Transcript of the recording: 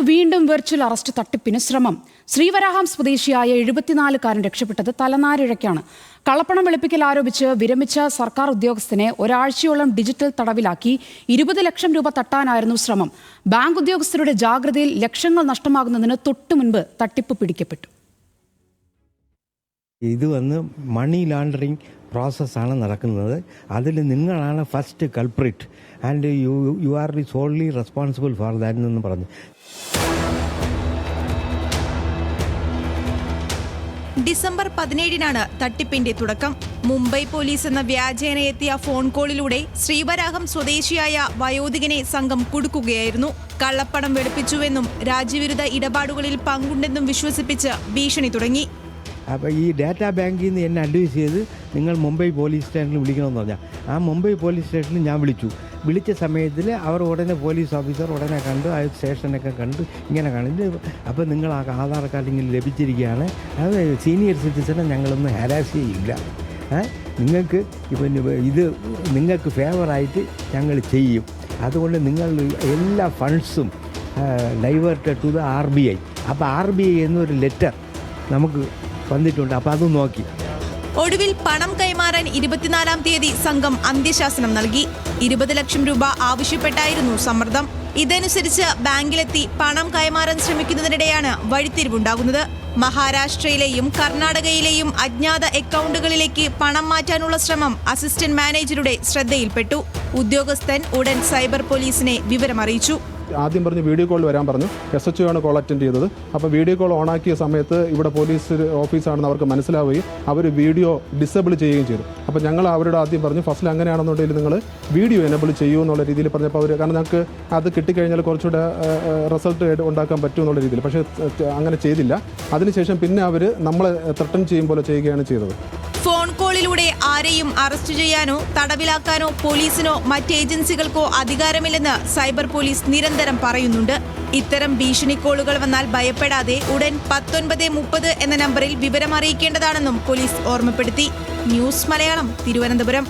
വീണ്ടും virtual arrest തട്ടിപ്പിന് ശ്രമം. ശ്രീവരാഹം സ്വദേശിയായ എഴുപത്തിനാലുകാരൻ രക്ഷപ്പെട്ടത് തലനാരിഴയ്ക്കാണ്. കള്ളപ്പണം വെളുപ്പിക്കൽ ആരോപിച്ച് വിരമിച്ച സർക്കാർ ഉദ്യോഗസ്ഥനെ ഒരാഴ്ചയോളം ഡിജിറ്റൽ തടവിലാക്കി ഇരുപത് ലക്ഷം രൂപ തട്ടാനായിരുന്നു ശ്രമം. ബാങ്ക് ഉദ്യോഗസ്ഥരുടെ ജാഗ്രതയിൽ ലക്ഷങ്ങൾ നഷ്ടമാകുന്നതിന് തൊട്ടു മുൻപ് തട്ടിപ്പ് പിടിക്കപ്പെട്ടു. ഇത് വന്ന് മണി ലാണ്ടറിങ് പ്രോസസ്സാണ് നടക്കുന്നത്. അതിൽ നിങ്ങളാണ് first culprit and you you are the only responsible for that എന്ന് പറഞ്ഞു. ഡിസംബർ പതിനേഴിനാണ് തട്ടിപ്പിന്റെ തുടക്കം. മുംബൈ പോലീസ് എന്ന വ്യാജേന എത്തിയ ഫോൺ കോളിലൂടെ ശ്രീവരാഹം സ്വദേശിയായ വയോധികനെ സംഘം കുടുക്കുകയായിരുന്നു. കള്ളപ്പണം വെളുപ്പിച്ചുവെന്നും രാജ്യവിരുദ്ധ ഇടപാടുകളിൽ പങ്കുണ്ടെന്നും വിശ്വസിപ്പിച്ച് ഭീഷണി തുടങ്ങി. അപ്പോൾ ഈ ഡാറ്റാ ബാങ്കിൽ നിന്ന് എന്നെ അഡ്വൈസ് ചെയ്ത് നിങ്ങൾ മുംബൈ പോലീസ് സ്റ്റേഷനിൽ വിളിക്കണമെന്ന് പറഞ്ഞാൽ ആ മുംബൈ പോലീസ് സ്റ്റേഷനിൽ ഞാൻ വിളിച്ചു. വിളിച്ച സമയത്തിൽ അവർ ഉടനെ പോലീസ് ഓഫീസർ ഉടനെ കണ്ടു ആ സ്റ്റേഷനൊക്കെ കണ്ടു ഇങ്ങനെ കണ്ടു അപ്പോൾ നിങ്ങൾ ആ ആധാർ കാർഡ് ഇങ്ങനെ ലഭിച്ചിരിക്കുകയാണ്. അത് സീനിയർ സിറ്റിസനെ ഞങ്ങളൊന്നും ഹരാസ് ചെയ്യില്ല. നിങ്ങൾക്ക് ഇപ്പം ഇത് നിങ്ങൾക്ക് ഫേവറായിട്ട് ഞങ്ങൾ ചെയ്യും. അതുകൊണ്ട് നിങ്ങൾ എല്ലാ ഫണ്ട്സും diverted to the R B I അപ്പോൾ ആർ ബി ഐ എന്നൊരു ലെറ്റർ നമുക്ക് വന്നിട്ടുണ്ട്. അപ്പോൾ അത് നോക്കി. ഒടുവിൽ പണം കൈമാറാൻ ഇരുപത്തിനാലാം തീയതി സംഘം അന്ത്യശാസനം നൽകി. ഇരുപത് ലക്ഷം രൂപ ആവശ്യപ്പെട്ടായിരുന്നു സമ്മർദ്ദം. ഇതനുസരിച്ച് ബാങ്കിലെത്തി പണം കൈമാറാൻ ശ്രമിക്കുന്നതിനിടെയാണ് വഴിത്തിരിവുണ്ടാകുന്നത്. മഹാരാഷ്ട്രയിലെയും കർണാടകയിലെയും അജ്ഞാത അക്കൗണ്ടുകളിലേക്ക് പണം മാറ്റാനുള്ള ശ്രമം അസിസ്റ്റന്റ് മാനേജറുടെ ശ്രദ്ധയിൽപ്പെട്ടു. ഉദ്യോഗസ്ഥൻ ഉടൻ സൈബർ പോലീസിനെ വിവരമറിയിച്ചു. ആദ്യം പറഞ്ഞ് വീഡിയോ കോൾ വരാൻ പറഞ്ഞു. എസ് എച്ച് ആണ് കോൾ അറ്റൻഡ് ചെയ്തത്. അപ്പോൾ വീഡിയോ കോൾ ഓണാക്കിയ സമയത്ത് ഇവിടെ പോലീസ് ഓഫീസാണെന്ന് അവർക്ക് മനസ്സിലാവുകയും അവർ വീഡിയോ ഡിസേബിൾ ചെയ്യുകയും ചെയ്തു. അപ്പോൾ ഞങ്ങൾ അവരോട് ആദ്യം പറഞ്ഞു ഫസ്റ്റിൽ അങ്ങനെയാണെന്നുണ്ടെങ്കിൽ നിങ്ങൾ വീഡിയോ എനേബിൾ ചെയ്യൂ എന്നുള്ള രീതിയിൽ പറഞ്ഞപ്പോൾ അവർ കാരണം ഞങ്ങൾക്ക് അത് കിട്ടിക്കഴിഞ്ഞാൽ കുറച്ചുകൂടെ റിസൾട്ട് ഉണ്ടാക്കാൻ പറ്റും എന്നുള്ള രീതിയിൽ. പക്ഷേ അങ്ങനെ ചെയ്തില്ല. അതിനുശേഷം പിന്നെ അവർ നമ്മളെ ത്രട്ടൺ ചെയ്യും പോലെ ചെയ്യുകയാണ് ചെയ്തത്. ഫോൺ കോളിലൂടെ ആരെയും അറസ്റ്റ് ചെയ്യാനോ തടവിലാക്കാനോ പോലീസിനോ മറ്റ് ഏജൻസികൾക്കോ അധികാരമില്ലെന്ന് സൈബർ പോലീസ് നിരന്തരം പറയുന്നുണ്ട്. ഇത്തരം ഭീഷണി കോളുകൾ വന്നാൽ ഭയപ്പെടാതെ ഉടൻ പത്തൊൻപത് മുപ്പത് എന്ന നമ്പറിൽ വിവരം അറിയിക്കേണ്ടതാണെന്നും പോലീസ് ഓർമ്മപ്പെടുത്തി. ന്യൂസ് മലയാളം തിരുവനന്തപുരം.